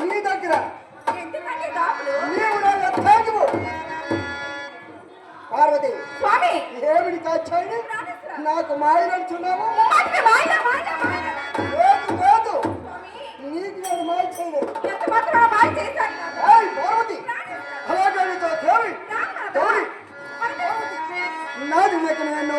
నీ దగ్గర. పార్వతి. స్వామి! ఏమిటి తెచ్చాయి నాకు మాయనంటున్నాము లేదు లేదు. నీకు నేను మాయ చేయలేదు. పార్వతి! అలాగే దేవి నాది నేను.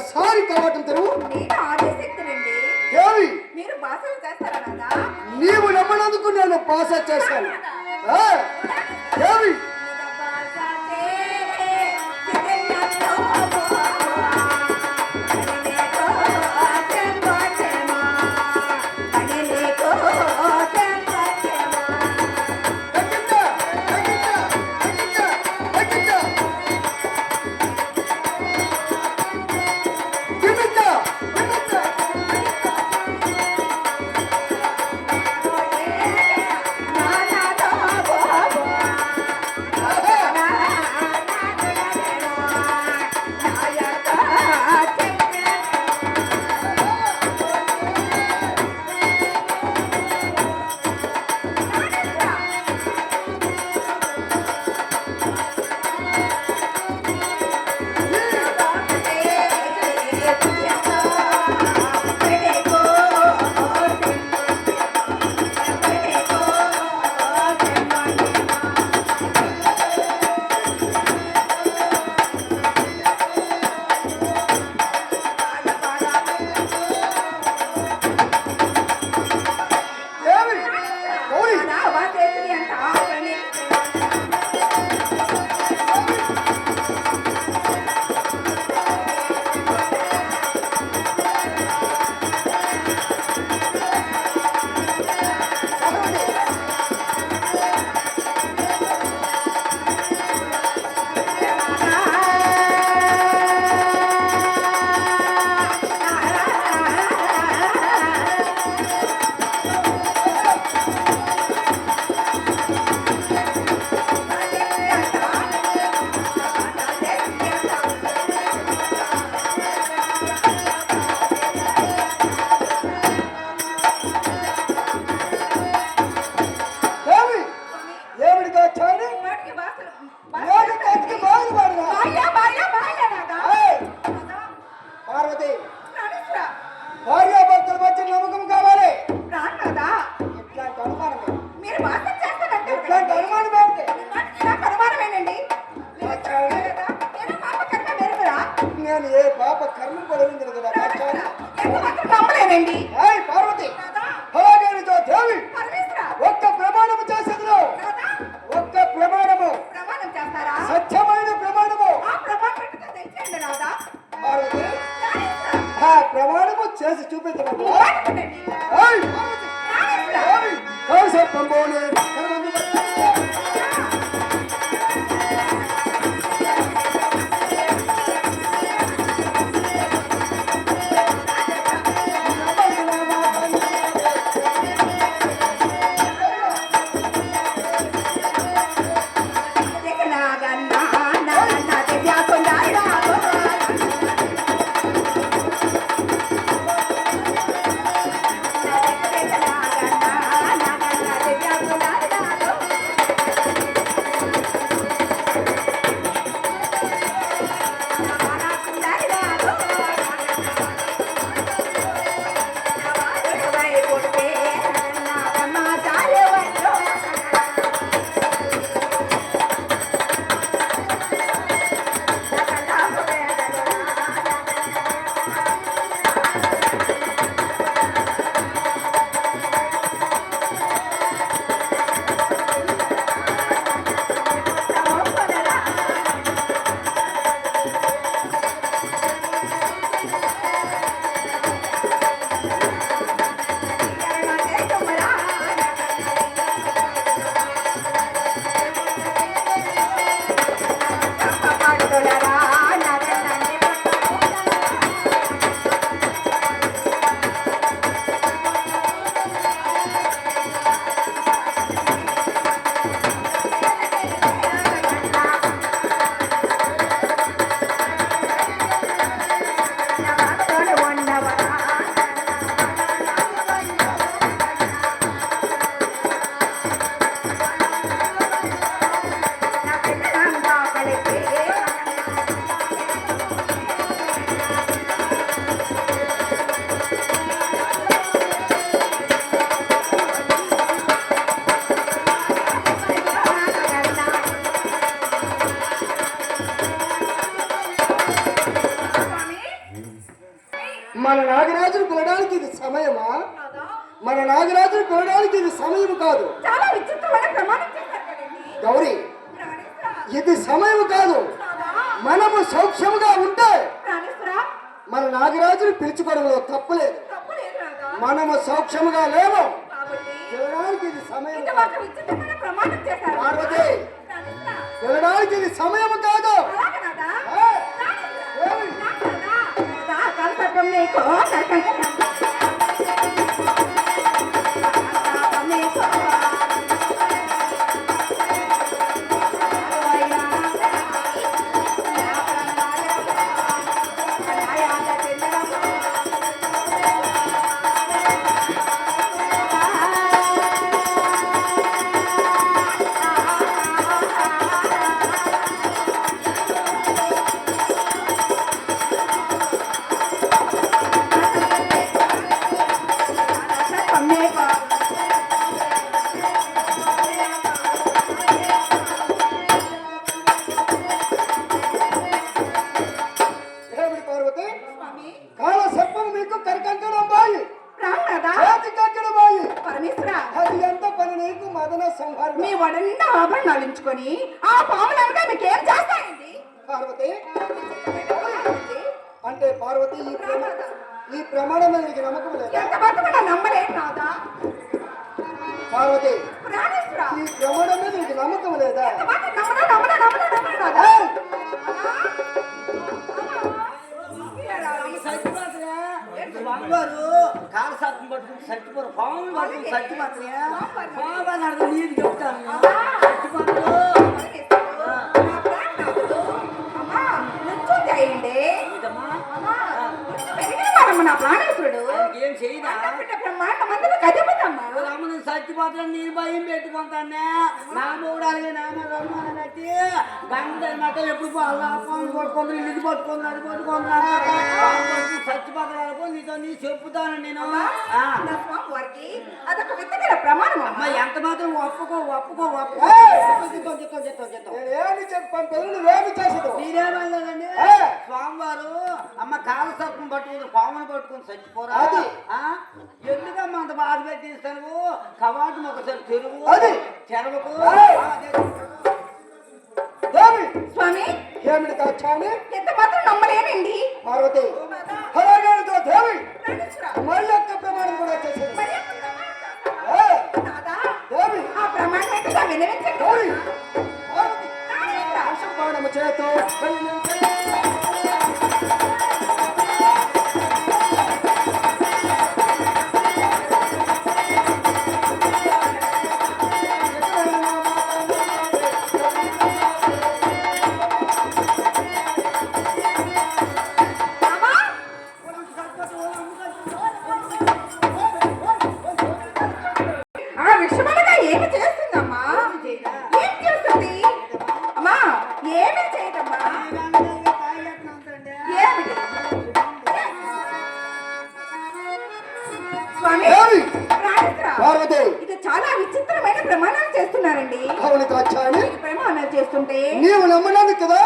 ఒక్కసారి కవాటం తెరువు. మీరు నీవు నమ్మనందుకు నేను పాస్ చేస్తాను పాప కర్మ పడవింది కదా నమ్మలేనండి పార్వతి. భవాదేవితో దేవి. ఒక్క ప్రమాణము చేసేదిలో. ఒక్క ప్రమాణము. సత్యమైన ప్రమాణము. ప్రమాణము చేసి చూపించడం నాగరాజుని పిలుచుకోవడంలో తప్పులేదు. మనము సౌక్ష్మగా లేవు వెళ్ళడానికి ఇది సమయం కాదు. వెళ్ళడానికి ఇది సమయం కాదు. పార్వతి ఈ భ్రమణ మీద నీకు నమ్మకం లేదా ಬಂದರು ಕಾರ್ ಸಾಕು ಪಟ್ಟು ಸಟ್ಟಿ ಬರು ಫಾರ್ಮ್ ಬರ್ತೀನಿ ಸಟ್ಟಿ ಮಾತ್ರ ಫಾರ್ಮ್ ನಡೆದ ನೀರು ಗೆಲ್ತಾನೆ ಸಟ್ಟಿ ಬಂದು ఏం చేయదా మాట మందులు కదిపోతమ్మా రాముడు సచ్చిపోతాను నేను భయం పెట్టుకుంటానే. నా మూడు అలాగే నా రమ్మాన పెట్టి గంగమాట ఎప్పుడు పాలు పట్టుకుంది ఇల్లు పట్టుకుంది అది పట్టుకుందా సచ్చిపోతాను నీతో నీ చెప్పుతాను నేను. వారికి అదొక విత్తగల ప్రమాణం అమ్మ. ఎంత మాత్రం ఒప్పుకో ఒప్పుకో ఒప్పుకో. చెప్తాం చెప్తాం చెప్తాం చెప్తాం. ఏమి చెప్పాను నువ్వేమి చేసావు స్వామివారు అమ్మ కాలసర్పం పట్టుకుంది పామును పట్టుకుని చచ్చిపోరా? అది. ఎందుకమ్మా అంత బాధ పెట్టిస్తాను కవాటం ఒకసారి తెరువు. అది. తెరవకు. స్వామి. ఏమిటి కాచాని ఎంత మాత్రం నమ్మలేనండి. దేవి. మరి యొక్క ప్రమాణం కూడా చేసేది. దేవి. ఆ ప్రమాణం వినవించండి చేతో ప్రమాణాలు చేస్తుంటే? నీవు నమ్మనందుకు కదా?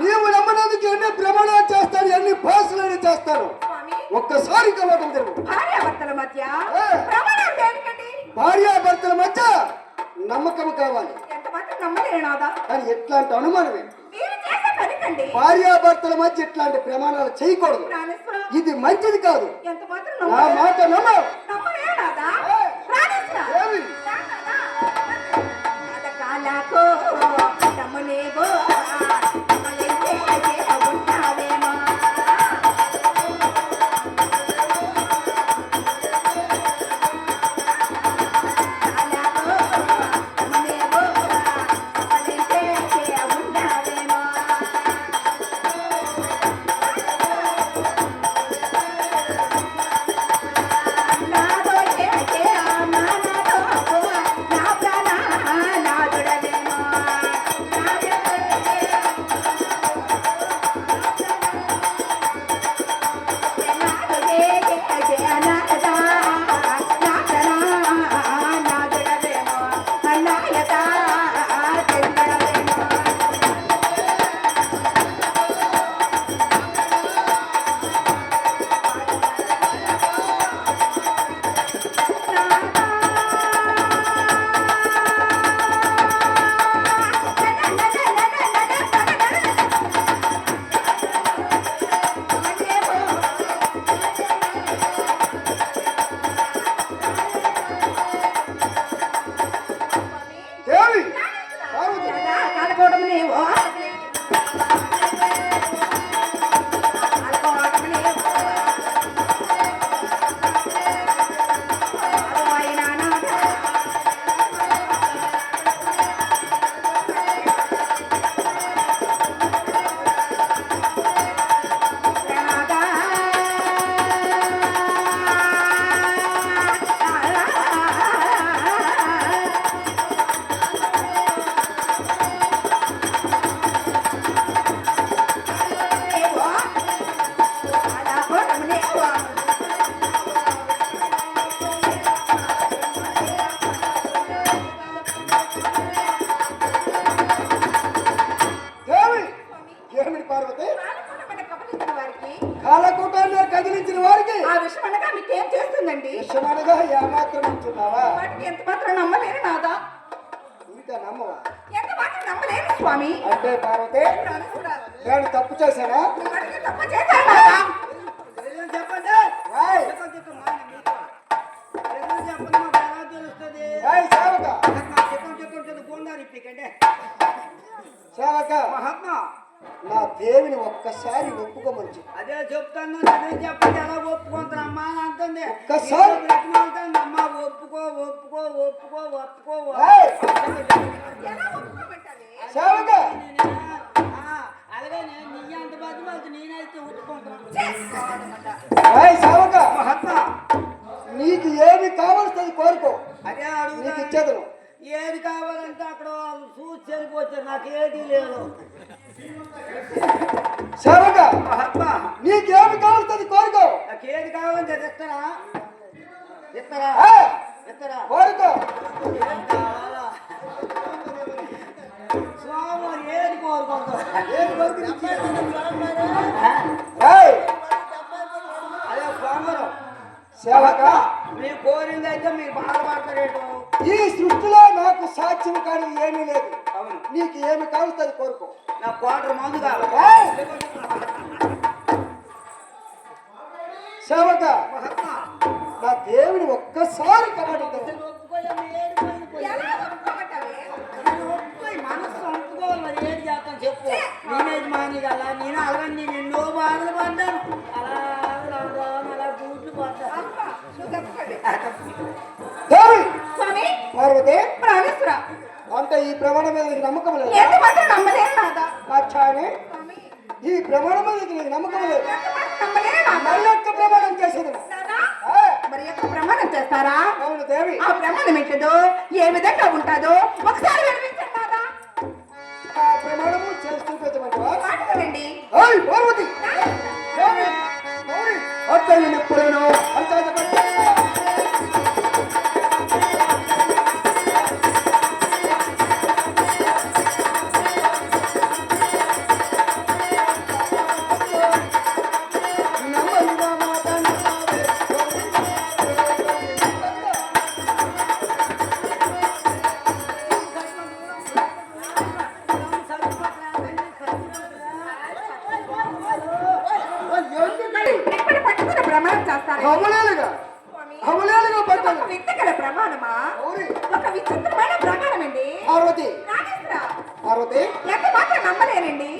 నీవు నమ్మనందుకు ఎన్ని ప్రమాణాలు చేస్తాను ఎన్ని భాషలు చేస్తాను ఒక్కసారి కలవటం జరుగు భార్యాభర్తల మధ్య భార్యాభర్తల మధ్య నమ్మకం కావాలి. కానీ ఎట్లాంటి అనుమానమే? భార్యాభర్తల మధ్య ఇట్లాంటి ప్రమాణాలు చేయకూడదు. ఇది మంచిది కాదు. ఎంత మాత్రం నా మాట నమ్మవు ఇంకా నమ్మవా? ఎంత మాత్రం నమ్మలేను స్వామి. అంటే పార్వతి నేను తప్పు చేశానా? తప్ప చేశాను చెప్పండి. సేవక మహాత్మా! నా దేవిని ఒక్కసారి ఒప్పుకోమని చెప్పు. అదే చెప్తాను నిజం చెప్పండి ఎలా ఒప్పుకుంటారు? అమ్మా అని అంటుంది. ఒక్కసారి- అమ్మా ఒప్పుకో ఒప్పుకో ఒప్పుకో ఒప్పుకో అలాగే నేను నీ అంత బతిమాలతో నేనైతే ఒప్పుకుంటాను రాయ్ సేవక! మహాత్మా. నీకు ఏమి కావాల్సింది కోరుకో. అదే నీకు అడుగుతా ఇచ్చేదను ఏది కావాలంటే అక్కడ చూసి చనిపోతే నాకు ఏది లేదు. మహాత్మా. నీకేమి కావాల్సింది కోరుకో. నాకు ఏది కావాలంటే ఇస్తారా? ఇస్తారా? ఏ, ఇస్తారా? కోరుకో. కావాలా? స్వామి ఏది కోరుకుంటావు ఏది కోరుకు ఆ? ఏయ్, అదే స్వామివారు సేవక మీరు కోరింది అయితే మీరు బాధపడతారేటో? ఈ సృష్టిలో నాకు సాక్ష్యం కానీ ఏమీ లేదు. అవును. నీకు ఏమి కావాల్సింది కోరుకో. నా క్వార్టర్ మందు కావాలి సేవక నా దేవుని ఒక్కసారి? మనసు అంటుకోవాలి మరి చేస్తాను చెప్పు. నేనేది మాని కదా నేను అలాంటి ఎన్నో బాధలు పడ్డాను. అలా పార్వతి! ప్రాణేశ్వర! అంటే ఈ ప్రమాణం మీద నీకు నమ్మకం లేదు? స్వామి! ఈ ప్రమాణం మీద నీకు నమ్మకం లేదు? యొక్క ప్రమాణం చేసేది మరి యొక్క ప్రమాణం చేస్తారా? అవును దేవి. ఆ ప్రమాణం ఏంటో ఏ విధంగా ఉంటుందో ఒకసారి వినిపించండి నాదా? ఆ ప్రమాణము చేసి చూపించమంటావా పార్వతి పార్వతి ఎంత మాత్రం నమ్మలేనండి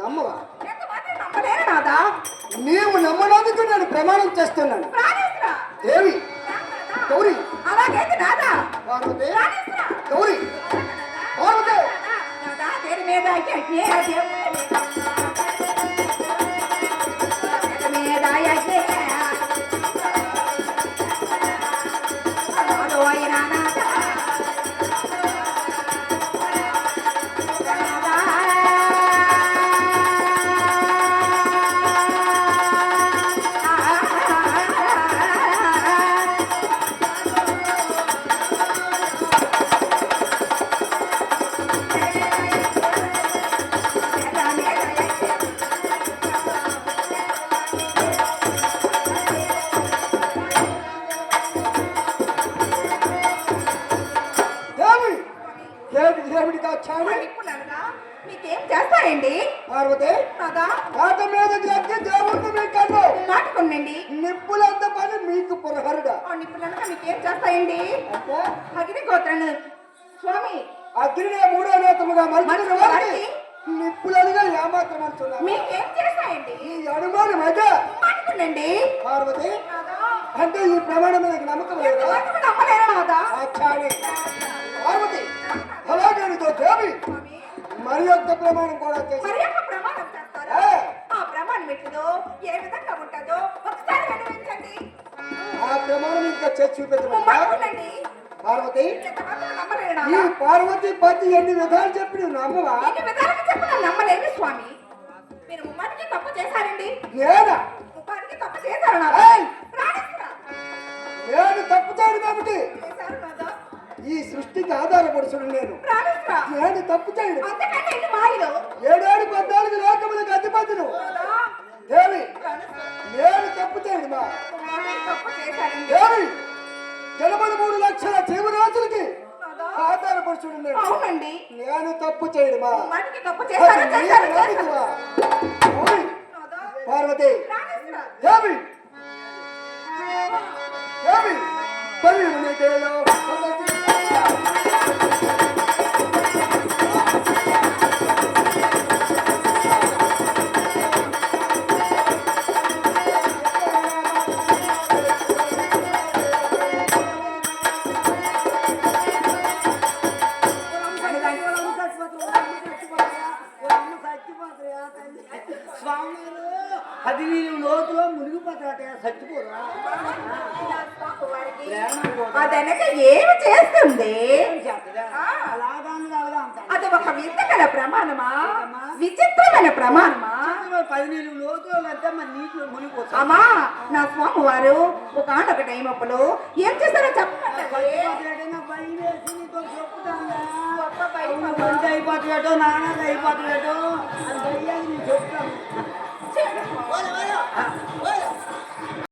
నమ్మవా ఎంత మాత్రం నమ్మలేను నాదా నీవు నమ్మడానికి నేను ప్రమాణం చేస్తున్నాను దేవి గౌరి అలాగైతే నాదా పార్వతి గౌరి పార్వతి నాదా పేరు మీద యజ్ఞే అనుమానం అయితే మాట్లాడండి పార్వతి అంటే ఈ ప్రమాణం మీద నమ్మకం లేదా? పార్వతి అలాగే నీతో దేవి స్వామి. మరి యొక్క ప్రమాణం కూడా చేసి ఆ ప్రమాణం ఎట్టిదో ఏ విధంగా ఉంటుందో ఒకసారి వినిపించండి ఆ ప్రమాణం ఇంకా చేసి చూపించమంటా మాట్లాడండి పార్వతి ఈ పార్వతి పతి ఎన్ని విధాలు చెప్పి నువ్వు నమ్మవా? ఎన్ని విధాలుగా చెప్పినా నమ్మలేను స్వామి. తప్పు చేశారండి. నేనా ముమ్మాటికి తప్పు చేశారు నేను తప్పు చేయడం చేశారు నాదా ఈ సృష్టికి ఆధారపడుచుడు నేను. నేను తప్పు చేయడం. ఏడేడు పద్నాలుగు లోకములకు అధిపతులు దేవి నేను తప్పు తప్పు చేశారండి. దేవి జనబడి మూడు లక్షల జీవరాశులకి నాదా ఆధారపడుచుడు నేను. అవునండి. నేను తప్పు చేయడమా? ముమ్మాటికి తప్పు చేశారు? పార్వతి. దేవి దేవి పని నీకేలో ఏమి చేస్తుంది? ఆ. అలాగా అలాగా అంటారు ప్రమాణమా? విచిత్రమైన ప్రమాణమా? పది నీళ్ళు లోతులు అమ్మా నా స్వామి వారు ఒక ఆట ఒక టైం అప్పులు ఏం చేస్తారో చెప్పండి అయిపోతున్నాడో నాన్నది నేను చెప్తాను.